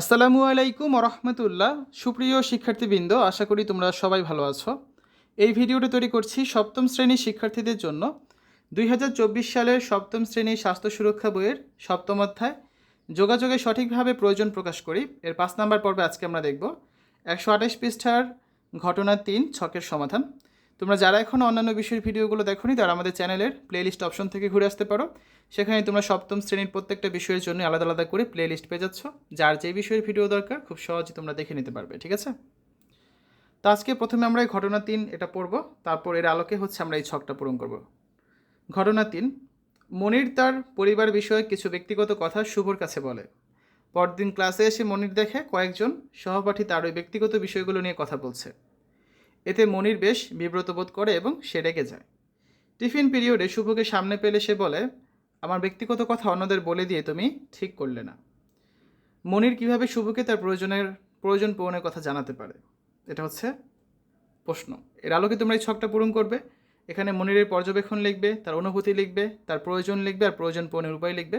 আসসালামু আলাইকুম রহমতুল্লাহ সুপ্রিয় শিক্ষার্থীবৃন্দ, আশা করি তোমরা সবাই ভালো আছো। এই ভিডিওটা তৈরি করছি সপ্তম শ্রেণির শিক্ষার্থীদের জন্য। দুই হাজার চব্বিশ সালের সপ্তম শ্রেণির স্বাস্থ্য সুরক্ষা বইয়ের সপ্তম অধ্যায়। যোগাযোগে সঠিকভাবে প্রয়োজন প্রকাশ করি। এর পাঁচ নাম্বার পর্বে আজকে আমরা দেখব। একশো আঠাশ পৃষ্ঠার ঘটনা তিন, ছকের সমাধান। তোমরা যারা এখন অন্যান্য বিষয়ের ভিডিওগুলো দেখোনি, তারা আমাদের চ্যানেলের প্লেলিস্ট অপশন থেকে ঘুরে আসতে পারো। সেখানে তোমরা সপ্তম শ্রেণির প্রত্যেকটা বিষয়ের জন্য আলাদা আলাদা করে প্লেলিস্ট পেয়ে যাচ্ছ। যার যে বিষয়ের ভিডিও দরকার, খুব সহজে তোমরা দেখে নিতে পারবে, ঠিক আছে? তো আজকে প্রথমে আমরা এই ঘটনা তিন এটা পড়ব, তারপর এর আলোকে হচ্ছে আমরা এই ছকটা পূরণ করব। ঘটনা তিন, মনির তার পরিবার বিষয়ে কিছু ব্যক্তিগত কথা শুভর কাছে বলে। পরদিন ক্লাসে এসে মনির দেখে কয়েকজন সহপাঠী তার ওই ব্যক্তিগত বিষয়গুলো নিয়ে কথা বলছে। এতে মনির বেশ বিব্রত বোধ করে এবং সে রেগে যায়। টিফিন পিরিয়ডে শুভকে সামনে পেলে সে বলে, আমার ব্যক্তিগত কথা অন্যদের বলে দিয়ে তুমি ঠিক করলে না। মনির কীভাবে শুভকে তার প্রয়োজনের, প্রয়োজন পূরণের কথা জানাতে পারে? এটা হচ্ছে প্রশ্ন। এর আলোকে তোমরা এই ছকটা পূরণ করবে। এখানে মনিরের পর্যবেক্ষণ লিখবে, তার অনুভূতি লিখবে, তার প্রয়োজন লিখবে আর প্রয়োজন পূরণের উপায় লিখবে।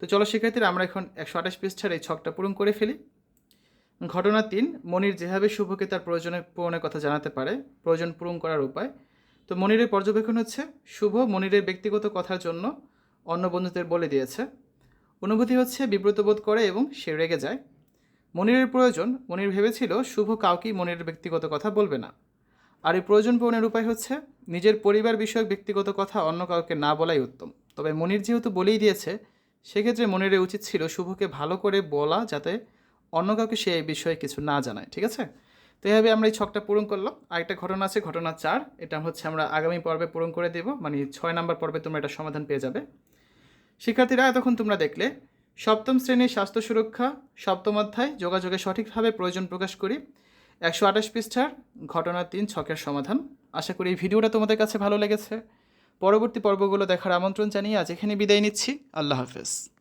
তো চলো শিক্ষার্থীরা, আমরা এখন একশো আঠাশ পৃষ্ঠার এই ছকটা পূরণ করে ফেলি। ঘটনা তিন, মনির যেভাবে শুভকে তার প্রয়োজনে পূরণের কথা জানাতে পারে, প্রয়োজন পূরণ করার উপায়। তো মনিরের পর্যবেক্ষণ হচ্ছে, শুভ মনিরের ব্যক্তিগত কথার জন্য অন্য বন্ধুদের বলে দিয়েছে। অনুভূতি হচ্ছে বিব্রত বোধ করে এবং সে রেগে যায়। মনিরের প্রয়োজন, মনির ভেবেছিল শুভ কাউকেই মনিরের ব্যক্তিগত কথা বলবে না। আর এই প্রয়োজন পূরণের উপায় হচ্ছে, নিজের পরিবার বিষয়ক ব্যক্তিগত কথা অন্য কাউকে না বলাই উত্তম। তবে মনির যেহেতু বলেই দিয়েছে, সেক্ষেত্রে মনিরের উচিত ছিল শুভকে ভালো করে বলা যাতে অন্য কাউকে সে এই বিষয়ে কিছু না জানায়, ঠিক আছে? তো এইভাবে আমরা এই ছকটা পূরণ করলাম। আরেকটা ঘটনা আছে, ঘটনা চার। এটা হচ্ছে আমরা আগামী পর্বে পূরণ করে দেব মানে ছয় নম্বর পর্বে তোমরা এটা সমাধান পেয়ে যাবে। শিক্ষার্থীরা, এতক্ষণ তোমরা দেখলে, সপ্তম শ্রেণির স্বাস্থ্য সুরক্ষা, সপ্তম অধ্যায়, যোগাযোগে সঠিকভাবে প্রয়োজন প্রকাশ করি, একশো আঠাশ পৃষ্ঠার ঘটনা তিন ছকের সমাধান। আশা করি এই ভিডিওটা তোমাদের কাছে ভালো লেগেছে। পরবর্তী পর্বগুলো দেখার আমন্ত্রণ জানিয়ে আজ এখানে বিদায় নিচ্ছি। আল্লাহ হাফেজ।